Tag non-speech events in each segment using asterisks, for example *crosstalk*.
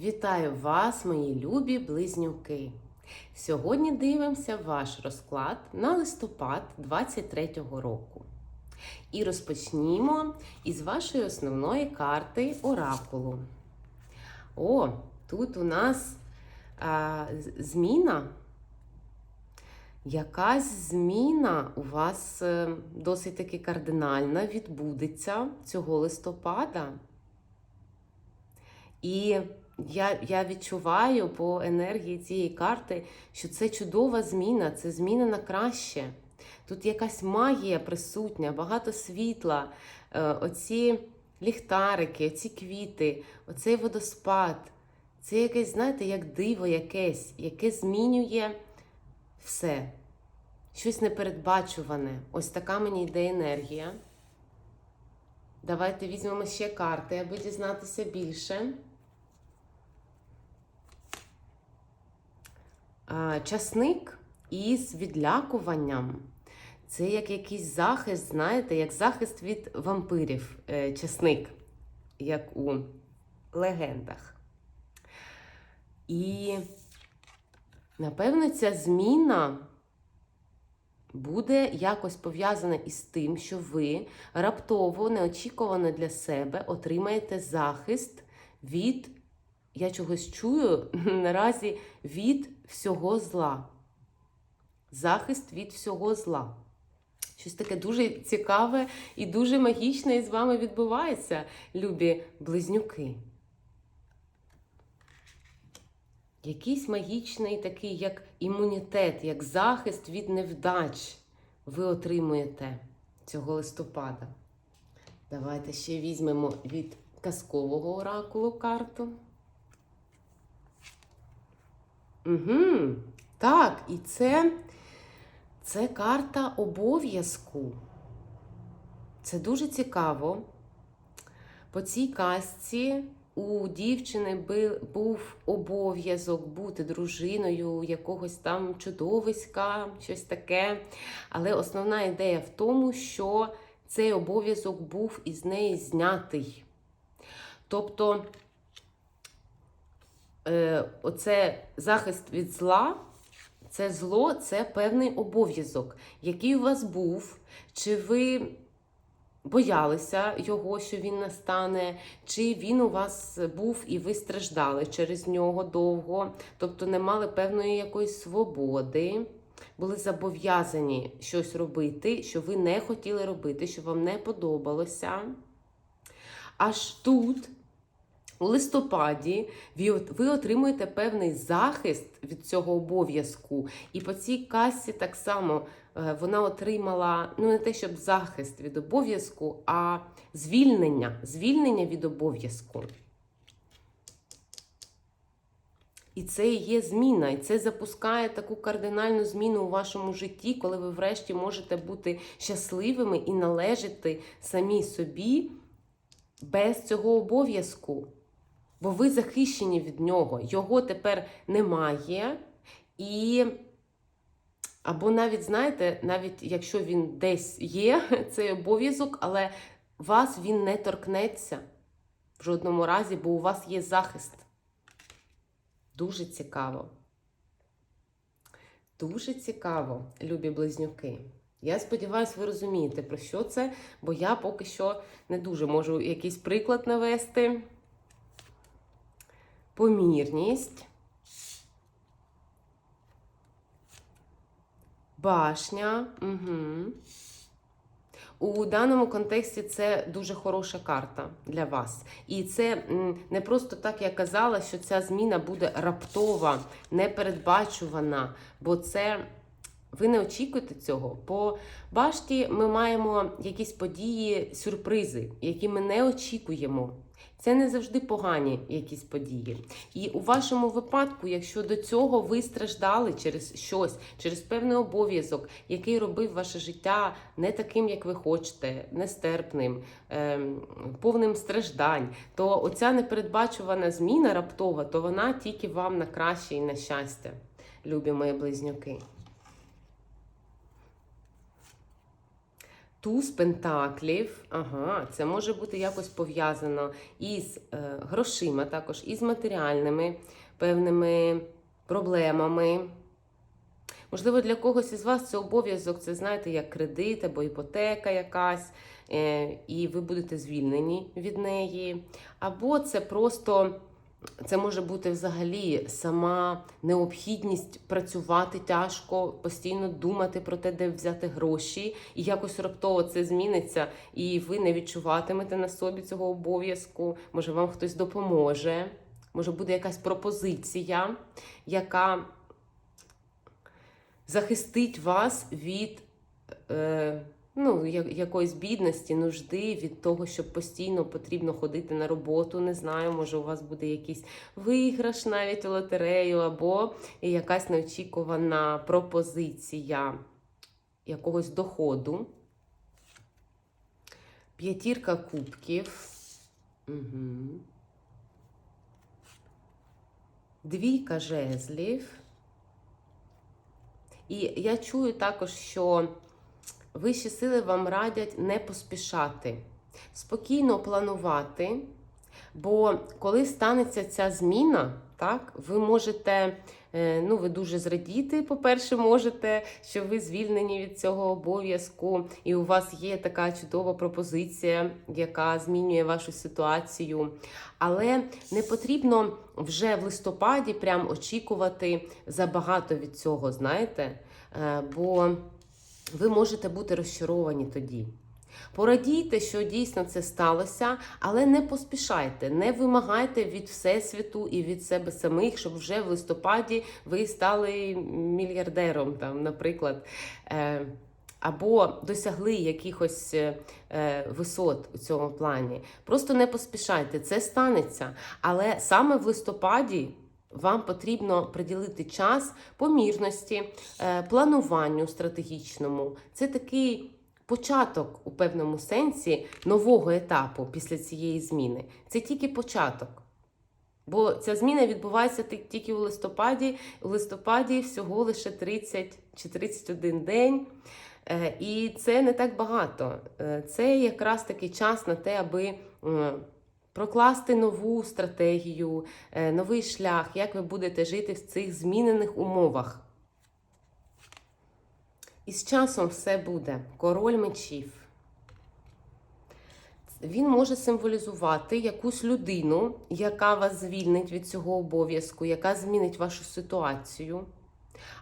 Вітаю вас, мої любі близнюки! Сьогодні дивимося ваш розклад на листопад 23-го року. І розпочнімо із вашої основної карти Оракулу. О, тут у нас а, зміна. Якась зміна у вас е, досить таки кардинальна відбудеться цього листопада. І я, я відчуваю по енергії цієї карти, що це чудова зміна, це зміна на краще. Тут якась магія присутня, багато світла, е, оці ліхтарики, оці квіти, оцей водоспад. Це якесь, знаєте, як диво якесь, яке змінює все. Щось непередбачуване. Ось така мені йде енергія. Давайте візьмемо ще карти, аби дізнатися більше. Часник із відлякуванням. Це як якийсь захист, знаєте, як захист від вампирів. е, Часник, як у легендах. І, напевно, ця зміна буде якось пов'язана із тим, що ви раптово, неочікувано для себе отримаєте захист від, я чогось чую *laughs* наразі, від всього зла. Захист від всього зла. Щось таке дуже цікаве і дуже магічне із вами відбувається, любі близнюки. Якийсь магічний такий, як імунітет, як захист від невдач ви отримуєте цього листопада. Давайте ще візьмемо від казкового оракулу карту. Угу. Так, і це, це карта обов'язку. Це дуже цікаво. По цій казці у дівчини був обов'язок бути дружиною якогось там чудовиська, щось таке. Але основна ідея в тому, що цей обов'язок був із неї знятий. Тобто, е, оце захист від зла, це зло, це певний обов'язок, який у вас був, чи ви боялися його, що він настане, чи він у вас був і ви страждали через нього довго, тобто не мали певної якоїсь свободи, були зобов'язані щось робити, що ви не хотіли робити, що вам не подобалося. Аж тут. У листопаді ви отримуєте певний захист від цього обов'язку. І по цій касі так само е, вона отримала ну не те, щоб захист від обов'язку, а звільнення, звільнення від обов'язку. І це і є зміна, і це запускає таку кардинальну зміну у вашому житті, коли ви врешті можете бути щасливими і належати самі собі без цього обов'язку. Бо ви захищені від нього. Його тепер немає. І або навіть, знаєте, навіть якщо він десь є, *laughs* цей обов'язок, але вас він не торкнеться в жодному разі, бо у вас є захист. Дуже цікаво. Дуже цікаво, любі близнюки. Я сподіваюся, ви розумієте, про що це, бо я поки що не дуже можу якийсь приклад навести. Помірність. Башня. Угу. У даному контексті це дуже хороша карта для вас. І це не просто так я казала, що ця зміна буде раптова, непередбачувана, бо це ви не очікуєте цього. По башті ми маємо якісь події, сюрпризи, які ми не очікуємо. Це не завжди погані якісь події. І у вашому випадку, якщо до цього ви страждали через щось, через певний обов'язок, який робив ваше життя не таким, як ви хочете, нестерпним, ем, повним страждань, то оця непередбачувана зміна раптова, то вона тільки вам на краще і на щастя, любі мої близнюки. Туз пентаклів, ага, це може бути якось пов'язано із е, грошима, також із матеріальними певними проблемами. Можливо, для когось із вас це обов'язок, це знаєте, як кредит або іпотека якась, е, і ви будете звільнені від неї. Або це просто. Це може бути взагалі сама необхідність працювати тяжко, постійно думати про те, де взяти гроші, і якось раптово це зміниться, і ви не відчуватимете на собі цього обов'язку. Може, вам хтось допоможе, може буде якась пропозиція, яка захистить вас від. Е, ну, якоїсь бідності, нужди, від того, що постійно потрібно ходити на роботу. Не знаю, може, у вас буде якийсь виграш навіть у лотерею, або якась неочікувана пропозиція якогось доходу. П'ятірка кубків. Угу. Двійка жезлів. І я чую також, що вищі сили вам радять не поспішати, спокійно планувати. Бо коли станеться ця зміна, так, ви можете, е, ну, ви дуже зрадіти, по-перше, можете, що ви звільнені від цього обов'язку, і у вас є така чудова пропозиція, яка змінює вашу ситуацію. Але не потрібно вже в листопаді прям очікувати забагато від цього, знаєте, Е, бо ви можете бути розчаровані тоді. Порадійте, що дійсно це сталося, але не поспішайте, не вимагайте від Всесвіту і від себе самих, щоб вже в листопаді ви стали мільярдером, там, наприклад, Е, або досягли якихось е, е, висот у цьому плані. Просто не поспішайте, це станеться. Але саме в листопаді. Вам потрібно приділити час помірності, е, плануванню стратегічному. Це такий початок у певному сенсі нового етапу після цієї зміни. Це тільки початок. Бо ця зміна відбувається тільки у листопаді. У листопаді всього лише 30 чи 31 день. Е, І це не так багато. Е, Це якраз таки час на те, аби прокласти нову стратегію, е, новий шлях, як ви будете жити в цих змінених умовах. І з часом все буде. Король мечів. Він може символізувати якусь людину, яка вас звільнить від цього обов'язку, яка змінить вашу ситуацію.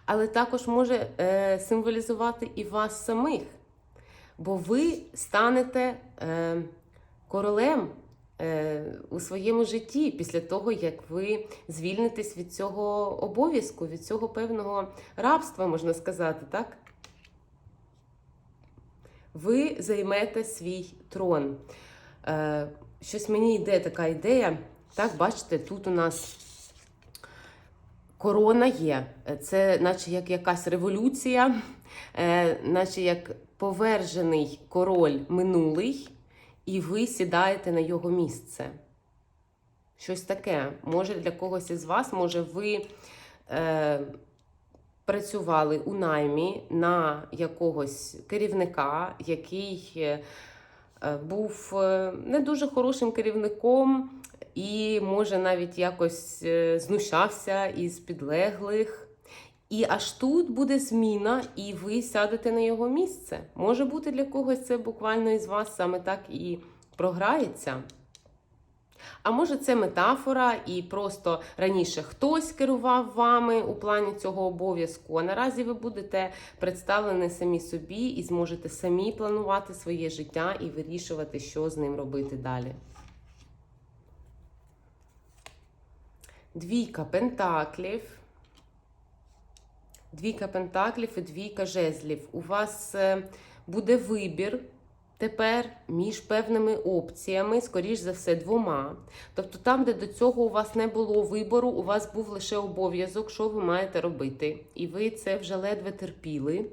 Але також може е, символізувати і вас самих. Бо ви станете е, королем у своєму житті після того, як ви звільнитесь від цього обов'язку, від цього певного рабства, можна сказати, так? Ви займете свій трон. Е, щось мені йде така ідея. Так, бачите, тут у нас корона є. Це наче як якась революція, е, наче як повержений король минулий, і ви сідаєте на його місце. Щось таке. Може для когось із вас, може, ви е, працювали у наймі на якогось керівника, який е, е, був е, не дуже хорошим керівником і, може, навіть якось е, знущався із підлеглих. І аж тут буде зміна, і ви сядете на його місце. Може бути для когось це буквально із вас саме так і програється. А може, це метафора, і просто раніше хтось керував вами у плані цього обов'язку, а наразі ви будете представлені самі собі і зможете самі планувати своє життя і вирішувати, що з ним робити далі. Двійка пентаклів. Двійка пентаклів і двійка жезлів. У вас е, буде вибір тепер між певними опціями, скоріш за все, двома. Тобто, там, де до цього у вас не було вибору, у вас був лише обов'язок, що ви маєте робити. І ви це вже ледве терпіли.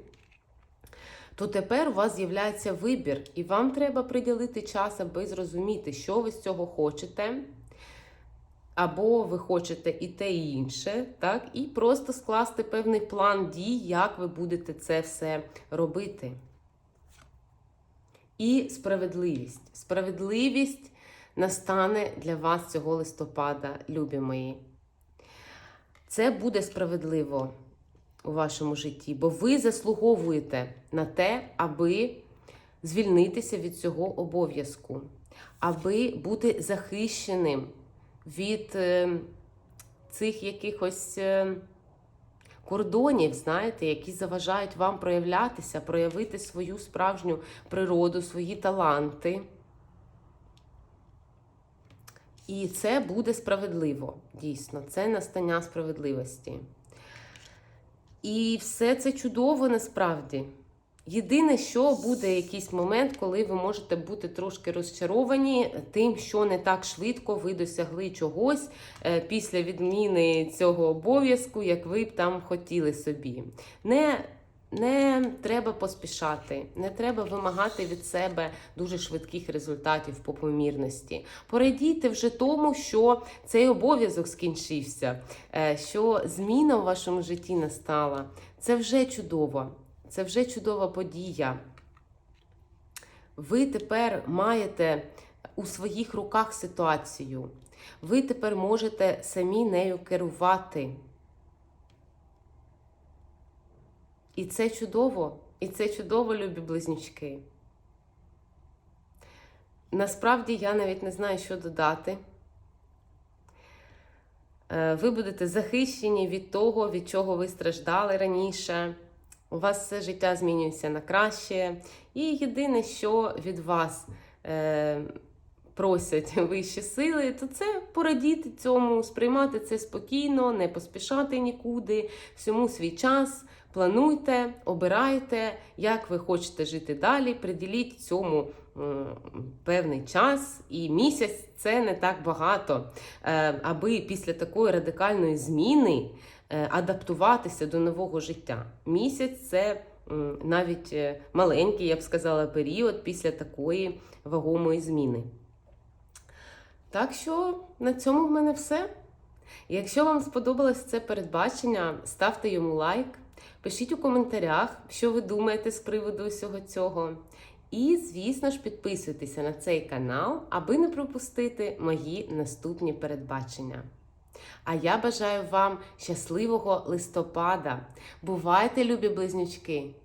То тепер у вас з'являється вибір, і вам треба приділити час, аби зрозуміти, що ви з цього хочете. Або ви хочете і те, і інше, так? І просто скласти певний план дій, як ви будете це все робити. і справедливість. Справедливість настане для вас цього листопада, любі мої. Це буде справедливо у вашому житті, бо ви заслуговуєте на те, аби звільнитися від цього обов'язку, аби бути захищеним від е, цих якихось е, кордонів, знаєте, які заважають вам проявлятися, проявити свою справжню природу, свої таланти. І це буде справедливо, дійсно, це настання справедливості. І все це чудово насправді. Єдине, що буде якийсь момент, коли ви можете бути трошки розчаровані тим, що не так швидко ви досягли чогось е, після відміни цього обов'язку, як ви б там хотіли собі. Не не треба поспішати, не треба вимагати від себе дуже швидких результатів по помірності. Порадійте вже тому, що цей обов'язок скінчився, е, що зміна в вашому житті настала. Це вже чудово, це вже чудова подія. Ви тепер маєте у своїх руках ситуацію. Ви тепер можете самі нею керувати. І це чудово, і це чудово, любі близнючки. Насправді я навіть не знаю, що додати. Е, Ви будете захищені від того, від чого ви страждали раніше. У вас все життя змінюється на краще. І єдине, що від вас е, просять *laughs* вищі сили, то це порадіти цьому, сприймати це спокійно, не поспішати нікуди, всьому свій час. Плануйте, обирайте, як ви хочете жити далі. Приділіть цьому певний час, і місяць це не так багато, е, аби після такої радикальної зміни адаптуватися до нового життя. Місяць це навіть е, маленький, я б сказала, період після такої вагомої зміни. Так що на цьому в мене все. Якщо вам сподобалось це передбачення, ставте йому лайк. Пишіть у коментарях, що ви думаєте з приводу усього цього. І, звісно ж, підписуйтеся на цей канал, аби не пропустити мої наступні передбачення. А я бажаю вам щасливого листопада. Бувайте, любі близнючки!